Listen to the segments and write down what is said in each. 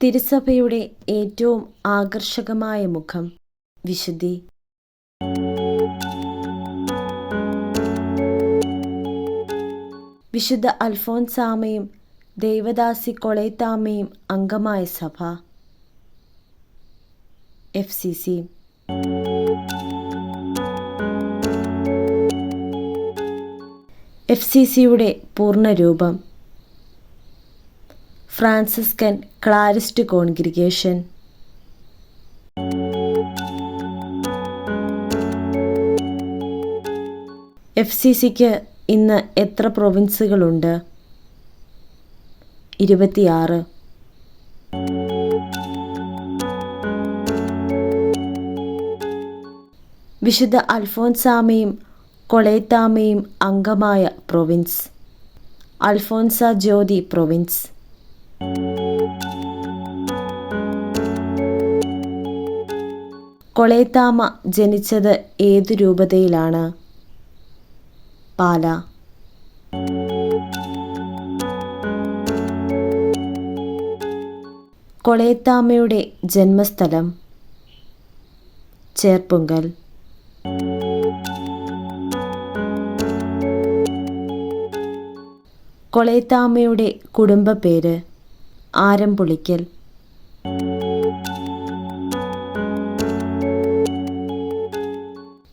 തിരുസഭയുടെ ഏറ്റവും ആകർഷകമായ മുഖം വിശുദ്ധി. വിശുദ്ധ അൽഫോൻസാമയും ദേവദാസി കൊളൈത്താമയും അംഗമായ സഭ. F C C. F C സിയുടെ പൂർണരൂപം Franciscan Clarist congregation. F C സിക്ക് ഇന്ന് എത്ര പ്രൊവിൻസുകളുണ്ട്? ഇരുപത്തിയാറ്. വിശുദ്ധ അൽഫോൻസാമയും കൊളേത്താമയും അംഗമായ പ്രൊവിൻസ്. അൽഫോൻസ ജ്യോതി പ്രൊവിൻസ്. കൊളേത്താമ ജനിച്ചത് ഏതു രൂപതയിലാണ്? പാല. കൊളേത്താമയുടെ ജന്മസ്ഥലം ചേർപ്പുങ്കൽ കൊളേത്താമയുടെ കുടുംബപ്പേര് ആരംപുളിക്കൽ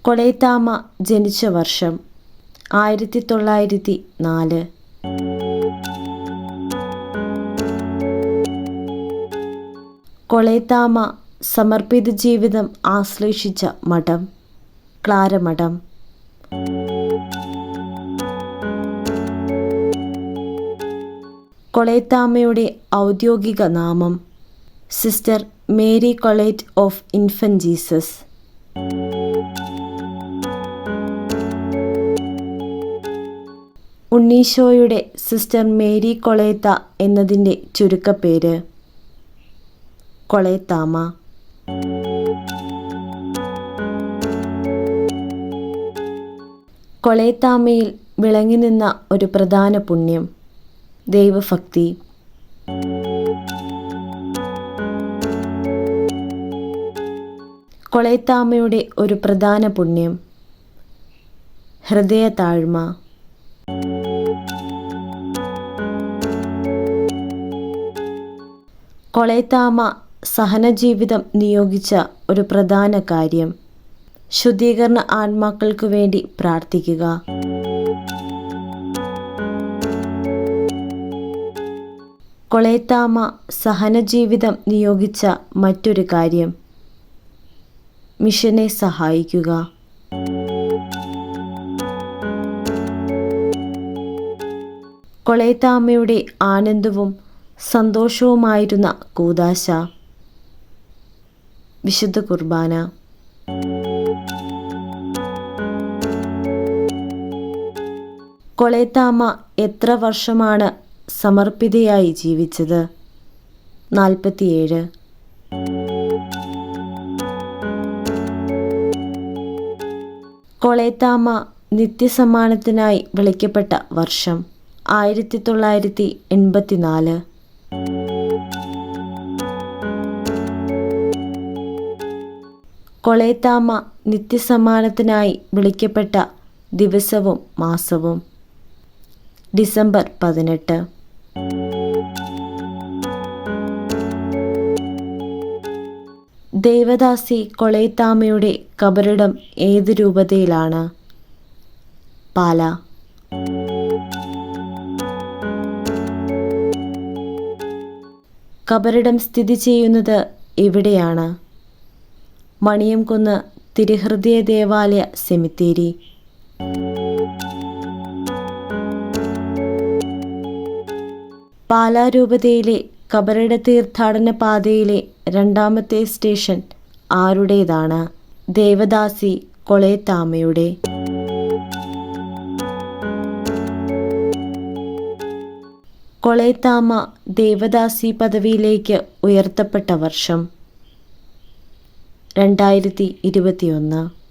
കൊളേത്താമ ജനിച്ച വർഷം ആയിരത്തി തൊള്ളായിരത്തി നാല് കൊളേത്താമ സമർപ്പിത ജീവിതം ആശ്ലേഷിച്ച മഠം ക്ലാരമഠം. കൊളേത്താമയുടെ ഔദ്യോഗിക നാമം. Sister Mary Colette of infant Jesus. ഉണ്ണീശോയുടെ sister Mary കൊളേത്ത എന്നതിന്റെ ചുരുക്കപ്പേര്. കൊളേത്താമ കൊളേത്താമയിൽ വിളങ്ങി നിന്ന ഒരു പ്രധാന പുണ്യം. ദൈവഭക്തി. കൊളയത്താമയുടെ ഒരു പ്രധാന പുണ്യം. ഹൃദയ താഴ്മ. കൊളയത്താമ സഹനജീവിതം നിയോഗിച്ച ഒരു പ്രധാന കാര്യം. ശുദ്ധീകരണ ആത്മാക്കൾക്കു വേണ്ടി പ്രാർത്ഥിക്കുക. കൊളേത്താമ സഹനജീവിതം നിയോഗിച്ച മറ്റൊരു കാര്യം. മിഷനെ സഹായിക്കുക. കൊളേത്താമയുടെ ആനന്ദവും സന്തോഷവുമായിരുന്ന കൂതാശ വിശുദ്ധ കുർബാന. കൊളേത്താമ എത്ര വർഷമാണ് സമർപ്പിതയായി ജീവിച്ചത്. നാൽപ്പത്തിയേഴ്. കൊളേത്താമ നിത്യസമ്മാനത്തിനായി വിളിക്കപ്പെട്ട വർഷം ആയിരത്തി തൊള്ളായിരത്തി എൺപത്തിനാല് കൊളേത്താമ നിത്യസമ്മാനത്തിനായി വിളിക്കപ്പെട്ട ദിവസവും മാസവും. ഡിസംബർ പതിനെട്ട്. ദേവദാസി കൊളൈത്താമയുടെ കബറിടം ഏത് രൂപതയിലാണ്? പാല. കബറിടം സ്ഥിതി ചെയ്യുന്നത് എവിടെയാണ്? മണിയംകുന്ന് തിരുഹൃദയ ദേവാലയ സെമിത്തേരി. പാലാരൂപതയിലെ കബറിട തീർത്ഥാടന പാതയിലെ രണ്ടാമത്തെ സ്റ്റേഷൻ ആരുടേതാണ്? ദേവദാസി കൊളേത്താമയുടെ. കൊളേത്താമ ദേവദാസി പദവിയിലേക്ക് ഉയർത്തപ്പെട്ട വർഷം രണ്ടായിരത്തി ഇരുപത്തിയൊന്ന്.